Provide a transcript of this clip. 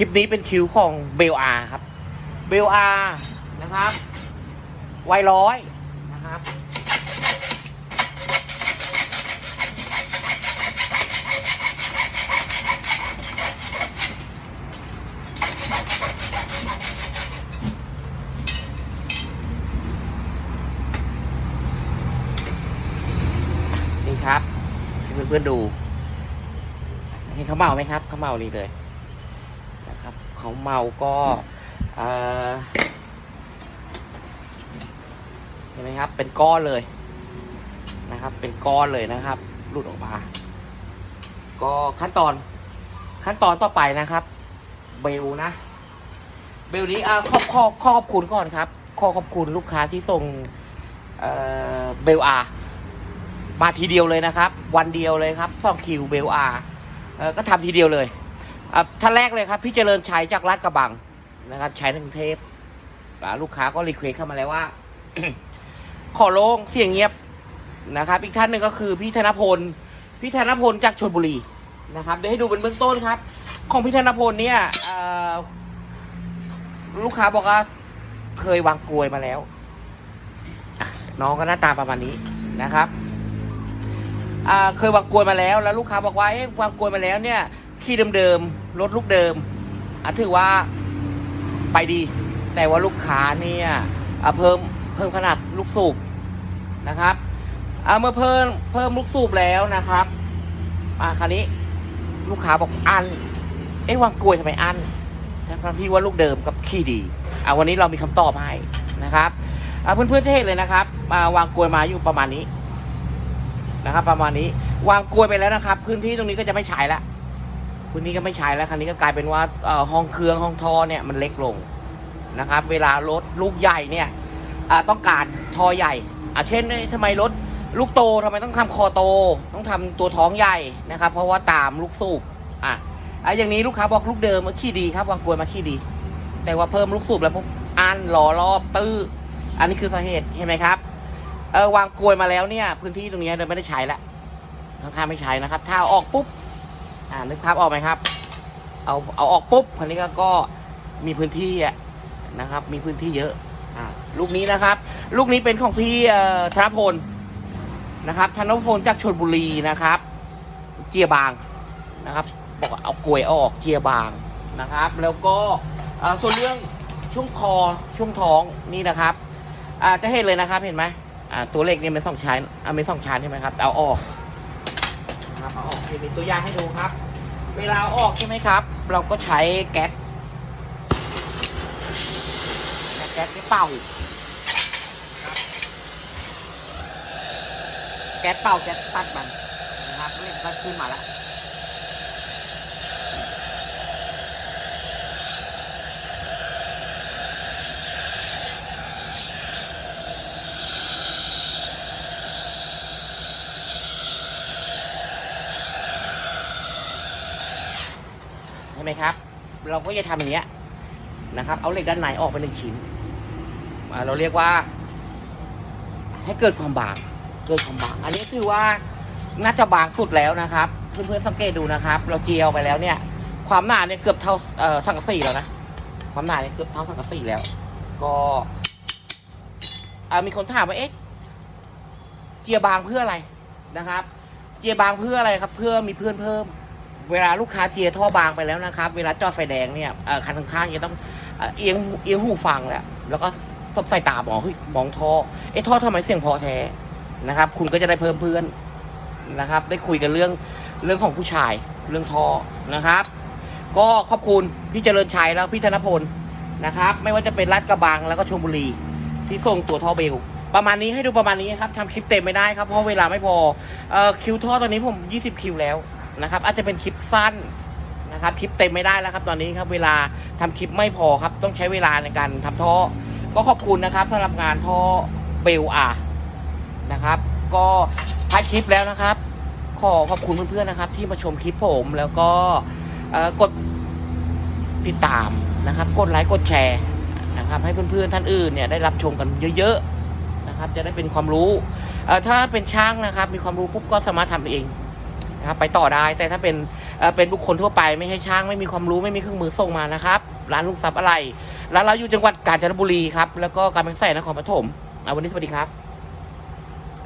คลิปนี้เป็นคิวของเบลอาครับ เบลอานะครับไวร้อยนะครับนี่ครับให้เพื่อนๆดู เห็นเขาเมาไหมครับเขาเมานี่เลย เขาเมาก็เห็นไหมครับ เป็นก้อนเลยนะครับ เป็นก้อนเลยนะครับหลุดออกมา ก็ขั้นตอนขั้นตอนต่อไปนะครับ เบลนะ เบลนี้อ่าขอบขอบขอบคุณก่อนครับ ขอขอบคุณลูกค้าที่ส่งเบลอามาทีเดียวเลยนะครับ วันเดียวเลยครับสองคิวเบลอาก็ทำทีเดียวเลย อะท่านแรกเลยครับ พี่เจริญชัยจากลาดกระบังนะครับใช้ในกรุงเทพลูกค้าก็รีเควสเข้ามาแล้วว่า ขอลงเสียงเงียบนะครับ อีกท่านหนึ่งก็คือพี่ธนพล พี่ธนพลจากชลบุรีนะครับเดี๋ยวให้ดูเป็นเบื้องต้นครับ ของพี่ธนพลเนี่ยอ่อลูกค้าบอกว่าเคยวางกลวยมาแล้วอะน้องก็หน้าตาประมาณนี้นะครับอ่าเคยวางกลวยมาแล้ว แล้วลูกค้าบอกว่าเอ๊ะวางกลวยมาแล้วเนี่ย ที่เดิมๆรถลูกเดิมอะถือว่าไปดี แต่ว่าลูกค้าเนี่ยเพิ่มเพิ่มขนาดลูกสูบนะครับเมื่อเพิ่มเพิ่มลูกสูบแล้วนะครับอ่าคราวนี้ลูกค้าบอกอันเอ๊ะวางกลวยทำไมอันทั้งที่ว่าลูกเดิมกับขี้ดีอ่าวันนี้เรามีคำตอบให้นะครับอ่าเพื่อนจะเห็นเลยนะครับอ่าวางกลวยมาอยู่ประมาณนี้นะครับ ประมาณนี้ วางกลวยไปแล้วนะครับ พื้นที่ตรงนี้ก็จะไม่ใช้ละ พื้นที่ก็ไม่ใช้แล้วคราวนี้ก็กลายเป็นว่าห้องเครื่องห้องท่อเนี่ยมันเล็กลงนะครับ เวลารถลูกใหญ่เนี่ยต้องการท่อใหญ่อะเช่นเอ้ยทำไมรถลูกโตทำไมต้องทำคอโต ต้องทำตัวท้องใหญ่นะครับ เพราะว่าตามลูกสูบอะอะอย่างนี้ลูกค้าบอกลูกเดิมมาขี้ดีครับวางกลวยมาขี้ดี แต่ว่าเพิ่มลูกสูบแล้วพวกอันหล่อรอบตื้ออันนี้คือสาเหตุเห็นไหมครับเออวางกลวยมาแล้วเนี่ย พื้นที่ตรงนี้เดินไม่ได้ใช้และข้างไม่ใช้นะครับ ถ้าออกปุ๊บ อ่านึกภาพออกไหมครับ เอาเอาออกปุ๊บคันนี้ก็ก็มีพื้นที่อะนะครับ มีพื้นที่เยอะอ่าลูกนี้นะครับ ลูกนี้เป็นของพี่ธนพลนะครับธนพลจากชลบุรีนะครับ เจียบางนะครับบอกเอากลวยออกเจียบางนะครับ แล้วก็ส่วนเรื่องช่วงคอช่วงท้องนี่นะครับจะเห็นเลยนะครับเห็นไหมตัวเลขเนี่ยเป็นสองชั้นอ่าเป็นสองชั้นใช่ไหมครับเอาออก นะครับเอาออกมีตัวอย่างให้ดูครับ เวลาออกใช่ไหมครับ เราก็ใช้แก๊สแก๊สที่เป่าแก๊สเป่าแก๊สตัดมันนะครับเลขก็ขึ้นมาแล้ว ไหมครับ เราก็จะทำอย่างเนี้ยนะครับ เอาเหล็กด้านในออกไปหนึ่งชิ้น เราเรียกว่า ให้เกิดความบาง เกิดความบาง อันนี้คือว่าน่าจะบางสุดแล้วนะครับ เพื่อนๆสังเกตดูนะครับ เราเจียวไปแล้วเนี่ย ความหนาเนี่ยเกือบเท่าสังกะสีแล้วนะ ความหนาเนี่ยเกือบเท่าสังกะสีแล้ว ก็มีคนถามว่าเอ๊ะเจียบางเพื่ออะไรนะครับ เจียบางเพื่ออะไรครับ เพื่อมีเพื่อนเพิ่ม เวลาลูกค้าเจียท่อบางไปแล้วนะครับ เวลาจอดไฟแดงเนี่ยคันข้างๆจะต้องเอียงเอียงหูฟังแล้วแล้วก็สบใส่ตามองเฮ้ยมองท่อเอ๊ะท่อทำไมเสียงพอแท้นะครับ คุณก็จะได้เพิ่มเพื่อนนะครับ ได้คุยกันเรื่องเรื่องของผู้ชายเรื่องท่อนะครับ ก็ขอบคุณพี่เจริญชัยแล้วพี่ธนพลนะครับ ไม่ว่าจะเป็นลาดกระบังแล้วก็ชลบุรี ที่ส่งตัวท่อเบลประมาณนี้ให้ดูประมาณนี้ครับทำคลิปเต็มไม่ได้ครับเพราะเวลาไม่พอออคิวท่อตอนนี้ผม 20 คิวแล้ว นะครับ อาจจะเป็นคลิปสั้นนะครับคลิปเต็มไม่ได้แล้วครับตอนนี้ครับเวลาทำคลิปไม่พอครับ ต้องใช้เวลาในการทำท่อ ก็ขอบคุณนะครับสำหรับงานท่อเบลอานะครับ ก็ท้ายคลิปแล้วนะครับ ขอขอบคุณเพื่อนๆนะครับ ที่มาชมคลิปผมแล้วก็กดติดตามนะครับ กดไลค์กดแชร์นะครับ ให้เพื่อนๆท่านอื่นเนี่ยได้รับชมกันเยอะๆนะครับ จะได้เป็นความรู้ถ้าเป็นช่างนะครับ มีความรู้ปุ๊บก็สามารถทำเอง นะครับไปต่อได้แต่ถ้าเป็นเเป็นบุคคลทั่วไปไม่ใช่ช่างไม่มีความรู้ไม่มีเครื่องมือส่งมานะครับร้านลุงซับอะไรร้านเราอยู่จังหวัดกาญจนบุรีครับแล้วก็กำแพงแสนนครปฐมเอาวันนี้สวัสดีครับ